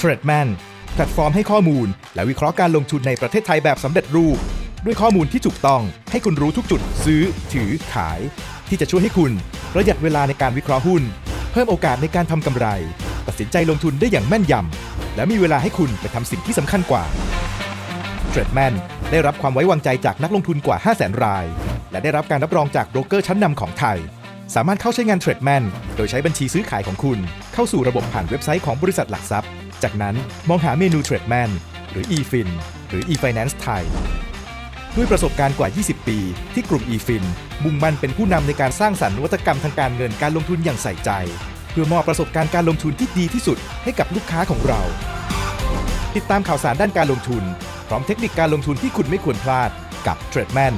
t r a d m a n แพลตฟอร์มให้ข้อมูล และวิเคราะห์การลงทุนในประเทศไทยแบบสำเร็จรูป ด้วยข้อมูลที่ถูกต้องให้คุณรู้ทุกจุดซื้อ ถือขาย ที่จะช่วยให้คุณประหยัดเวลาในการวิเคราะห์หุ้น เพิ่มโอกาสในการทำกำไร ตัดสินใจลงทุนได้อย่างแม่นยำและมีเวลาให้คุณไปทำสิ่งที่สำคัญกว่าเทรดแมนได้รับความไว้วางใจจากนักลงทุนกว่า 5 0 0 0 0 0 ราย และได้รับการรับรองจากโบรกเกอร์ชั้นนำของไทย สามารถเข้าใช้งานเทรดแมนโดยใช้บัญชีซื้อขายของคุณ เข้าสู่ระบบผ่านเว็บไซต์ของบริษัทหลักทรัพย์ จากนั้นมองหาเมนูเทรดแมนหรือ eFin หรือ eFinance ไทยด้วยประสบการณ์กว่า 20 ปี ที่กลุ่ม eFin มุ่งมั่นเป็นผู้นำในการสร้างสรรค์นวัตกรรมทางการเงินการลงทุนอย่างใส่ใจ เพื่อมอบประสบการณ์การลงทุนที่ดีที่สุดให้กับลูกค้าของเรา ติดตามข่าวสารด้านการลงทุน พร้อมเทคนิคการลงทุนที่คุณไม่ควรพลาดกับ t r a d e m a n